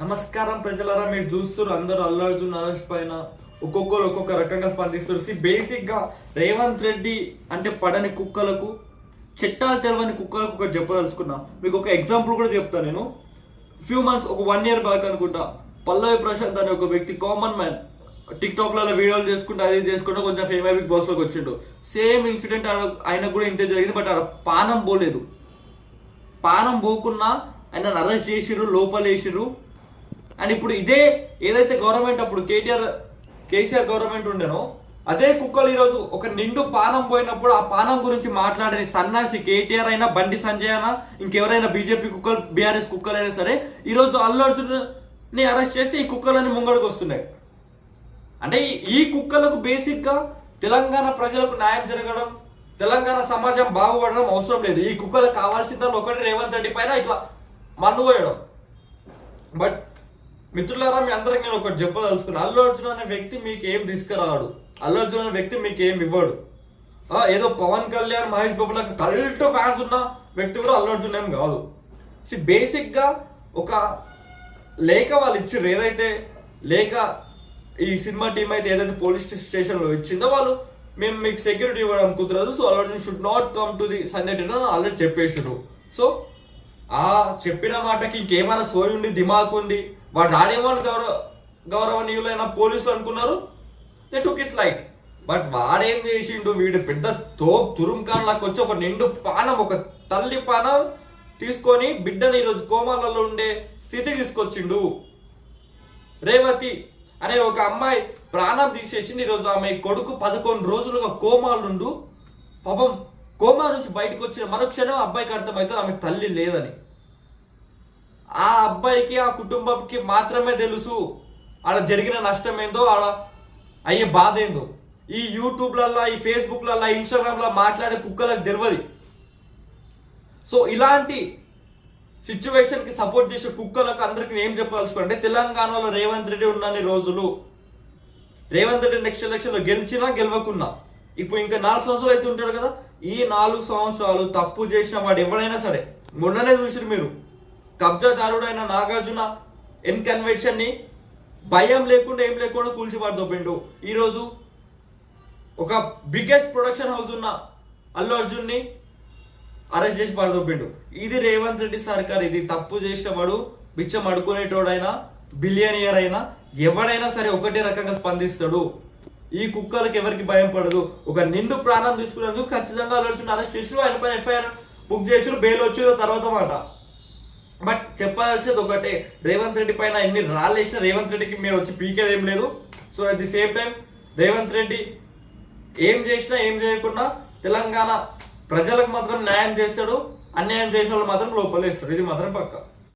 నమస్కారం ప్రజలారా మీరు చూస్తారు అందరూ అల్లు అర్జున్ నరేష్ పైన ఒక్కొక్కరు ఒక్కొక్క రకంగా స్పందిస్తారు సి బేసిక్గా రేవంత్ రెడ్డి అంటే పడని కుక్కలకు చట్టాలు తెలవని కుక్కలకు ఒక చెప్పదలుచుకున్నా మీకు ఒక ఎగ్జాంపుల్ కూడా చెప్తాను నేను. ఫ్యూ మంత్స్ ఒక వన్ ఇయర్ బ్యాక్ అనుకుంటా. పల్లవి ప్రశాంత్ అనే ఒక వ్యక్తి కామన్ మ్యాన్ టిక్ వీడియోలు చేసుకుంటూ అది చేసుకుంటూ కొంచెం ఫేమ్ బిగ్ బాస్లోకి వచ్చిండు. సేమ్ ఇన్సిడెంట్ ఆయనకు కూడా ఇంతే జరిగింది బట్ ఆడ పానం పోలేదు. పానం పోకున్నా ఆయన అరెస్ట్ చేసిర్రు లోపలేసిర్రు. అండ్ ఇప్పుడు ఇదే ఏదైతే గవర్నమెంట్ అప్పుడు కేటీఆర్ కేసీఆర్ గవర్నమెంట్ ఉండేనో అదే కుక్కలు ఈరోజు ఒక నిండు పానం పోయినప్పుడు ఆ పానం గురించి మాట్లాడని సన్నాసి కేటీఆర్ అయినా బండి సంజయ్ అయినా ఇంకెవరైనా బీజేపీ కుక్కలు బీఆర్ఎస్ కుక్కలు అయినా సరే ఈరోజు అల్లు అర్జున్ని అరెస్ట్ చేస్తే ఈ కుక్కలన్నీ ముంగడికి వస్తున్నాయి. అంటే ఈ- కుక్కలకు బేసిక్గా తెలంగాణ ప్రజలకు న్యాయం జరగడం తెలంగాణ సమాజం బాగుపడడం అవసరం లేదు. ఈ కుక్కలకు కావాల్సిందల్లా ఒకటి రేవంత్ రెడ్డి పైన ఇట్లా మన్ను పోయడం బట్ మిత్రులారా మీ అందరికి నేను ఒకటి చెప్పదలుచుకున్నా. అల్లు అర్జున్ అనే వ్యక్తి మీకు ఏం తీసుకురాడు అల్లు అర్జున్ అనే వ్యక్తి మీకు ఏం ఇవ్వడు? ఏదో పవన్ కళ్యాణ్ మహేష్ బాబు లాగా కల్ట్ ఫ్యాన్స్ ఉన్న వ్యక్తి కూడా అల్లు అర్జున్ ఏం కాదు. సి బేసిక్గా ఒక లేఖ వాళ్ళు ఇచ్చిర్రు. ఏదైతే లేఖ ఈ సినిమా టీం అయితే ఏదైతే పోలీస్ స్టేషన్లో ఇచ్చిందో వాళ్ళు మేము మీకు సెక్యూరిటీ ఇవ్వడం కుదరదు. So Allu Arjun should not come to the Sunday dinner already చెప్పేసారు సో ఆ చెప్పిన మాటకి ఇంకేమైనా సోయి ఉంది దిమాక్ ఉంది? వాడు రాడేమని గౌరవ గౌరవనీయులైన పోలీసులు అనుకున్నారు. They took it light but వాడేం చేసిండు? వీడు పెద్ద తో తురుంకాన్ వచ్చి ఒక నిండు పానం ఒక తల్లి పానం తీసుకొని బిడ్డని ఈరోజు కోమాలలో ఉండే స్థితి తీసుకొచ్చిండు. రేవతి అనే ఒక అమ్మాయి ప్రాణం తీసేసి ఈరోజు ఆమె కొడుకు పదకొండు రోజులుగా కోమాలుండు. పాపం కోమా నుంచి బయటకు వచ్చిన మరుక్షణం అబ్బాయికి అర్థమవుతుంది ఆమె తల్లి లేదని. ఆ అబ్బాయికి ఆ కుటుంబంకి మాత్రమే తెలుసు ఆడ జరిగిన నష్టం ఏందో ఆడ అయ్యే బాధ ఏందో ఈ యూట్యూబ్లల్లా ఈ ఫేస్బుక్లల్లా ఇన్స్టాగ్రామ్లో మాట్లాడే కుక్కలకు తెలియదు సో ఇలాంటి సిచ్యువేషన్కి సపోర్ట్ చేసే కుక్కలకు అందరికీ నేను ఏం చెప్పదలుచుకోండి తెలంగాణలో రేవంత్ రెడ్డి ఉన్నన్ని రోజులు రేవంత్ రెడ్డి నెక్స్ట్ ఎలక్షన్లో గెలిచినా గెలవకున్నా. ఇప్పుడు ఇంకా నాలుగు సంవత్సరాలు అయితే ఉంటాడు కదా ఈ నాలుగు సంవత్సరాలు తప్పు చేసిన వాడు ఎవడైనా సరే మొన్ననే చూసిరు మీరు. కబ్జాదారుడైన నాగార్జున ఎన్ కన్వెన్షన్ని భయం లేకుండా ఏం లేకుండా కూల్చిపాటు దొబ్బిండు ఈరోజు ఒక బిగ్గెస్ట్ ప్రొడక్షన్ హౌస్ ఉన్న అల్లు అర్జున్ని అరెస్ట్ చేసి పడదొబ్బిండు ఇది రేవంత్ రెడ్డి సర్కార్ ఇది తప్పు చేసిన వాడు బిచ్చం అడుకునేటోడైనా బిలియనియర్ అయినా ఎవడైనా సరే ఒకటే రకంగా స్పందిస్తాడు. ఈ కుక్కలకు ఎవరికి భయం పడదు. ఒక నిండు ప్రాణం తీసుకునేందుకు ఖచ్చితంగా అల్లు అరెస్ట్ చేసి ఆయన పైన ఎఫ్ఐఆర్ బుక్ చేసి బెయిల్ వచ్చిన తర్వాత మాట. బట్ చెప్పాల్సింది ఒకటే రేవంత్ రెడ్డి పైన ఎన్ని రాళ్ళు వేసినా రేవంత్ రెడ్డికి మీరు వచ్చి పీకేది ఏం లేదు. So at the same time Revanth Reddy ఏం చేసినా ఏం చేయకుండా తెలంగాణ ప్రజలకు మాత్రం న్యాయం చేస్తాడు అన్యాయం చేసిన వాళ్ళు మాత్రం లోపలేస్తాడు ఇది మాత్రం పక్కా.